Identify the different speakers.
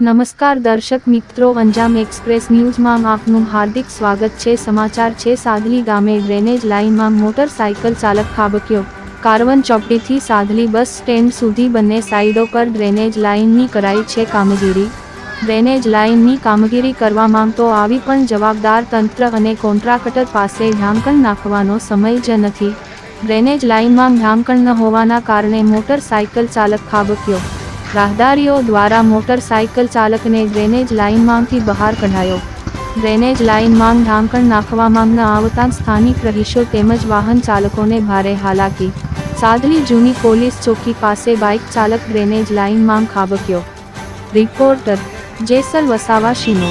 Speaker 1: નમસ્કાર દર્શક મિત્રો, અંજામ એક્સપ્રેસ ન્યૂઝમાં આપનું હાર્દિક સ્વાગત છે. સમાચાર છે, સાદલી ગામે ડ્રેનેજ લાઇનમાં મોટરસાયકલ ચાલક ખાબક્યો. કારવન ચોપડીથી સાદલી બસ સ્ટેન્ડ સુધી બંને સાઇડો પર ડ્રેનેજ લાઇનની કરાઈ છે કામગીરી. ડ્રેનેજ લાઇનની કામગીરી કરવા માંગતો આવી પણ જવાબદાર તંત્ર અને કોન્ટ્રાક્ટર પાસે ઢાંકણ નાખવાનો સમય જ નથી. ડ્રેનેજ લાઇનમાં ઢાંકણ ન હોવાના કારણે મોટરસાયકલ ચાલક ખાબક્યો. રાહદારીઓ દ્વારા મોટરસાઇકલ ચાલકને ડ્રેનેજ લાઇનમાંથી બહાર કઢાયો. ડ્રેનેજ લાઇનમાં ઢાંકણ નાખવામાં ન આવતા સ્થાનિક રહીશો તેમજ વાહન ચાલકોને ભારે હાલાકી. સાદલી જૂની પોલીસ ચોકી પાસે બાઇક ચાલક ડ્રેનેજ લાઇનમાં ખાબક્યો. રિપોર્ટર, જેસલ વસાવા શિનો